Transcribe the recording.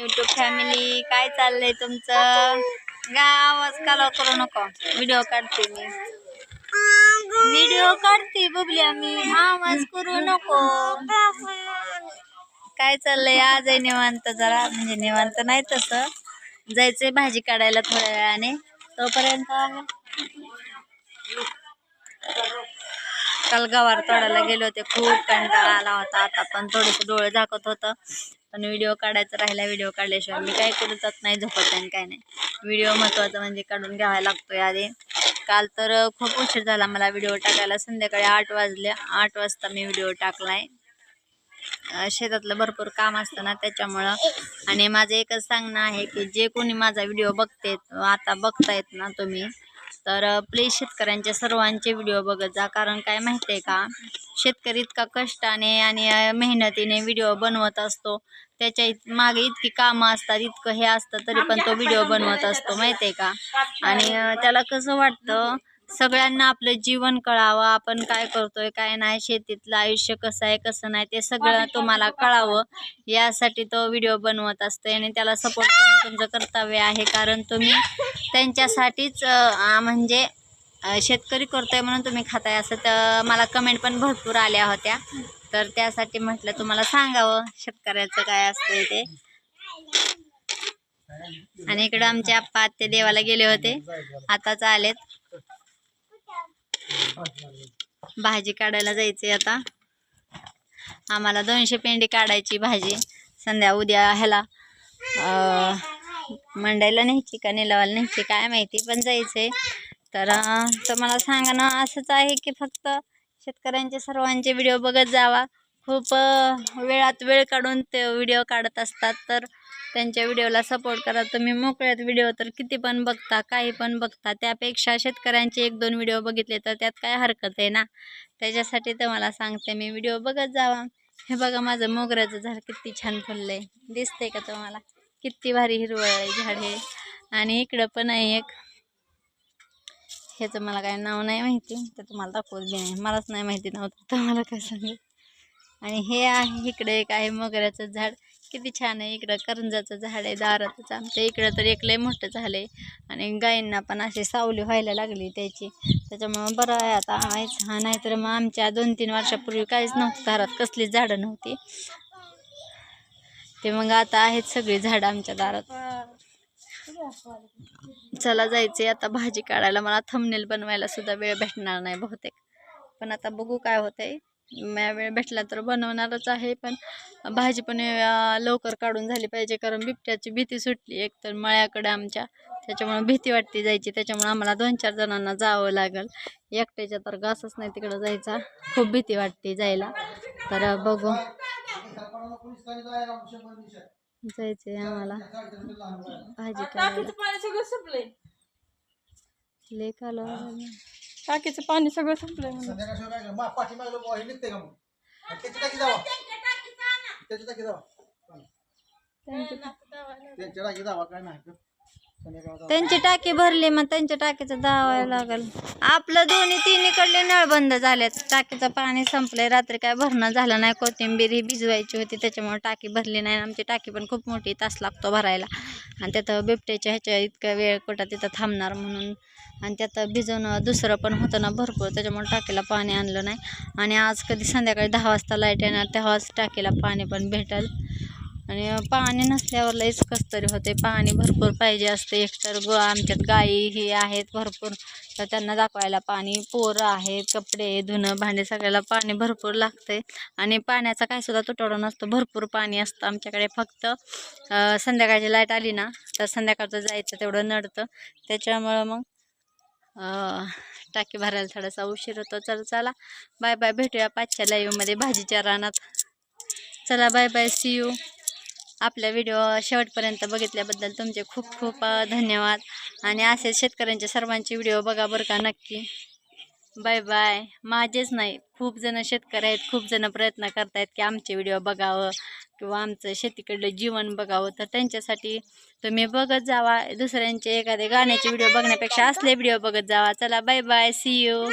YouTube family काय चाललंय तुमचं? गा आवाज काला करू नको? व्हिडिओ काढते मी. व्हिडिओ काढते बघल्या मी. आवाज करू नको. काय चाललंय? आज आहे निवांत जरा म्हणजे निवांत नाही तसं. जायचंय भाजी काढायला थोड्या वेळाने. तोपर्यंत काल गवार तोडायला गेले होते. खूप कंटाळा आला होता. आता पण थोडेसे डोळे झाकत होतं. पण व्हिडिओ काढायचा राहिला व्हिडिओ काढल्याशिवाय मी काय करू जात नाही झोपत नाही काय नाही. व्हिडिओ महत्त्वाचा म्हणजे काढून घ्यावा लागतोय आधी. काल तर खूप उशीर झाला मला व्हिडिओ टाकायला. संध्याकाळी आठ वाजले आठ वाजता मी व्हिडिओ टाकलाय. शेतातलं भरपूर काम असतं ना त्याच्यामुळं. आणि माझं एकच सांगणं आहे की जे कोणी माझा व्हिडिओ बघते आता बघतायत ना तुम्ही तर प्लीज शेतकऱ्यांचे सर्वांचे व्हिडिओ बघत जा. कारण काय माहिती आहे का? शेतकरी इतका कष्टाने आणि मेहनतीने व्हिडिओ बनवत असतो. त्याच्या इत मागे इतकी कामं असतात इतकं हे असतं तरी पण तो व्हिडिओ बनवत असतो माहिती आहे का? आणि त्याला कसं वाटतं सगळ्यांना आपलं जीवन कळावं आपण काय करतोय काय नाही शेतीतलं आयुष्य कसं आहे कसं नाही ते सगळं तुम्हाला कळावं. यासाठी तो व्हिडिओ बनवत असतो आणि त्याला सपोर्ट करणं तुमचं कर्तव्य आहे. कारण तुम्ही त्यांच्यासाठीच म्हणजे शेतकरी करतोय म्हणून तुम्ही खाताय असं तर मला कमेंट पण भरपूर आल्या होत्या. तर त्यासाठी म्हटलं तुम्हाला सांगावं शेतकऱ्याचं काय असतंय ते. आणि इकडं आमचे आप्पा ते देवाला गेले होते. आताच आलेत. भाजी काढायला जायचे आता. आम्हाला दोनशे पेंडी काढायची भाजी. संध्या उद्या ह्याला मंडईला न्यायची का निलावाला न्यायची काय माहिती पण जायचंय. तर तुम्हाला सांगणं असंच आहे की फक्त शेतकऱ्यांचे सर्वांचे व्हिडिओ बघत जावा. खूप वेळात वेळ काढून ते व्हिडिओ काढत असतात. तर त्यांच्या व्हिडिओला सपोर्ट करा. तुम्ही मोकळ्यात व्हिडिओ तर किती पण बघता काही पण बघता त्यापेक्षा शेतकऱ्यांचे एक दोन व्हिडिओ बघितले तर त्यात काय हरकत आहे ना? त्याच्यासाठी तर मला सांगते मी व्हिडिओ बघत जावा. हे बघा माझं मोगऱ्याचं झाड किती छान फुललं आहे दिसतंय का तुम्हाला? किती भारी हिरवळ आहे झाड हे आणि इकडं पण आहे एक. ह्याचं मला काय नाव नाही माहिती. तर तुम्हाला दाखवत बी नाही. मलाच नाही माहिती नव्हतं. तुम्हाला काय सांगू? आणि हे आहे इकडे एक आहे मोगऱ्याचं झाड. किती छान आहे इकडं करंजाचं झाड आहे दारातच आमच्या इकडं तर एक लय मोठं झालं आहे. आणि गायींना पण अशी सावली व्हायला लागली त्याची. त्याच्यामुळं बरं आहे आता आहेच. हा नाहीतर मग आमच्या दोन तीन वर्षापूर्वी काहीच नव्हतं दारात कसलीच झाडं नव्हती. ते मग आता आहेत सगळी झाडं आमच्या दारात. चला जायचे आता भाजी काढायला. मला थंबनेल बनवायला सुद्धा वेळ भेटणार नाही बहुतेक. पण आता बघू काय होतंय. वेळ भेटला तर बनवणारच आहे पण भाजी पण लवकर काढून झाली पाहिजे कारण बिबट्याची भीती सुटली एक तर मळ्याकडे आमच्या. त्याच्यामुळे भीती वाटते जायची त्याच्यामुळे आम्हाला दोन चार जणांना जावं लागेल. एकट्याच्या तर घासच नाही तिकडं जायचा. खूप भीती वाटते जायला. तर बघू. जायचंय आम्हाला. भाजी लेख आलो टाकीचं पाणी सगळं संपलंय म्हणून. संध्याकाळशिवाय काय मग पाठीमागलं बुवा हे निघते का मग? आणि त्याची टाकी जावा. त्याची टाकी जावा. त्यांच्या टाकी जावा काय नाही संध्याकाळ. त्यांची टाकी भरली मग त्यांच्या टाकीचं धावायला लागल. आपलं दोन्ही तिन्हीकडले नळ बंद झालेत. टाकीचं पाणी संपलंय. रात्री काय भरणं झालं नाही. कोथिंबीर ही भिजवायची होती. त्याच्यामुळे टाकी भरली नाही. आमची टाकी पण खूप मोठी तास लागतो भरायला. आणि त्यात बिबट्याच्या ह्याच्या इतका वेळ कुठं तिथं थांबणार म्हणून. आणि त्यात भिजवणं दुसरं पण होतं ना भरपूर. त्याच्यामुळे टाकीला पाणी आणलं नाही. आणि आज कधी संध्याकाळी दहा वाजता लाइट येणार. तेव्हाच टाकीला पाणी पण भेटल. आणि पाणी नसल्यावर लईच कसतरी होते. पाणी भरपूर पाहिजे असते. एकतर ग आमच्यात गाई ही आहेत भरपूर. तर त्यांना दाखवायला पाणी पोरं आहेत कपडे धुणं भांडे सगळ्याला पाणी भरपूर लागते. आणि पाण्याचा काय सुद्धा तुटवडा नसतो. भरपूर पाणी असतं आमच्याकडे. फक्त संध्याकाळची लाइट आली ना तर संध्याकाळचं जायचं तेवढं नडतं. त्याच्यामुळं मग टाकी भरायला थोडासा उशीर होतो. चल चला. Bye bye. भेटूया पाचच्या लाईव्हमध्ये भाजीच्या रानात. चला बाय बाय. सी यू आपला व्हिडिओ शेवटपर्यंत बघितल्याबद्दल तुमचे खूप खूप धन्यवाद. आणि असेच शेतकऱ्यांचे सर्वांचे व्हिडिओ बघा बरं का नक्की. बाय बाय माझेच नाही खूप जण शेतकरी आहेत खूप जण प्रयत्न करतायत की आमचे व्हिडिओ बघावं किंवा आमचं शेतीकडलं जीवन बघावं. तर त्यांच्यासाठी तुम्ही बघत जावा. दुसऱ्यांचे एखादे गाण्याचे व्हिडिओ बघण्यापेक्षा असले व्हिडिओ बघत जावा. चला बाय बाय सी यू